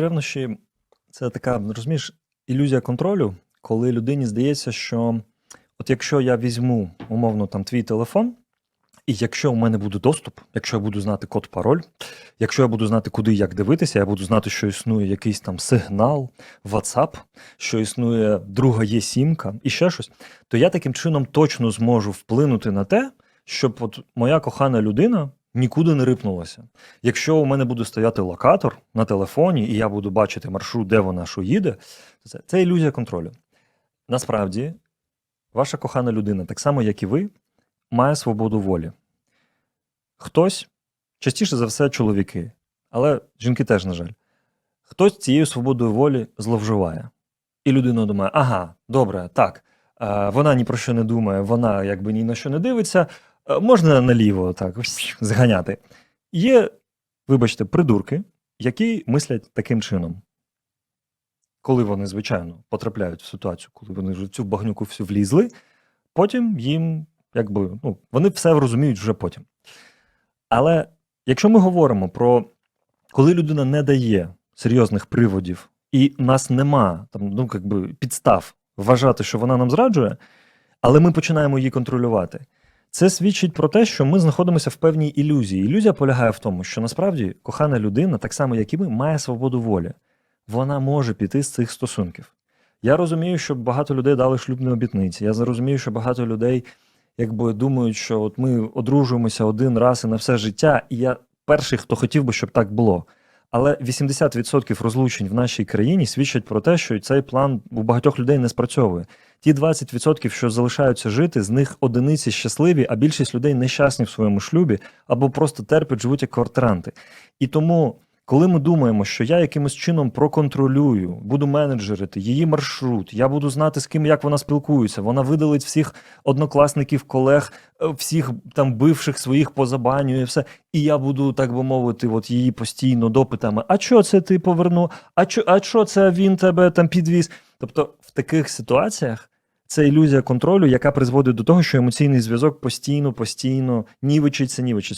Ревнощі це така, розумієш, ілюзія контролю, коли людині здається, що от якщо я візьму умовно там твій телефон, і якщо у мене буде доступ, якщо я буду знати код пароль, якщо я буду знати, куди і як дивитися, я буду знати, що існує якийсь там сигнал, WhatsApp, що існує друга є сімка і ще щось, то я таким чином точно зможу вплинути на те, щоб от моя кохана людина нікуди не рипнулася. Якщо у мене буде стояти локатор на телефоні, і я буду бачити маршрут, де вона що їде, це, це ілюзія контролю. Насправді, ваша кохана людина, так само, як і ви, має свободу волі. Хтось, частіше за все, чоловіки, але жінки теж, на жаль, хтось цією свободою волі зловживає. І людина думає: ага, добре, так, е, вона ні про що не думає, вона якби ні на що не дивиться, можна наліво так зганяти. Є, вибачте, придурки, які мислять таким чином. Коли вони, звичайно, потрапляють в ситуацію, коли вони вже цю багнюку всю влізли, потім їм, якби, ну, вони все розуміють вже потім. Але якщо ми говоримо про коли людина не дає серйозних приводів, і нас нема там, ну, якби, підстав вважати, що вона нам зраджує, але ми починаємо її контролювати. Це свідчить про те, що ми знаходимося в певній ілюзії. Ілюзія полягає в тому, що насправді кохана людина, так само як і ми, має свободу волі. Вона може піти з цих стосунків. Я розумію, що багато людей дали шлюбні обітниці. Я розумію, що багато людей якби думають, що от ми одружуємося один раз і на все життя, і я перший, хто хотів би, щоб так було. Але 80% розлучень в нашій країні свідчать про те, що цей план у багатьох людей не спрацьовує. Ті 20%, що залишаються жити, з них одиниці щасливі, а більшість людей нещасні в своєму шлюбі або просто терпять, живуть як квартиранти. І тому, коли ми думаємо, що я якимось чином проконтролюю, буду менеджерити її маршрут, я буду знати, з ким як вона спілкується, вона видалить всіх однокласників, колег, е, всіх там бивших своїх позабанює, все. І я буду, так би мовити, от її постійно допитами: а що це ти повернув? А що, а що це він тебе там підвіз? Тобто, в таких ситуаціях це ілюзія контролю, яка призводить до того, що емоційний зв'язок постійно, постійно нівичиться, нівичиться.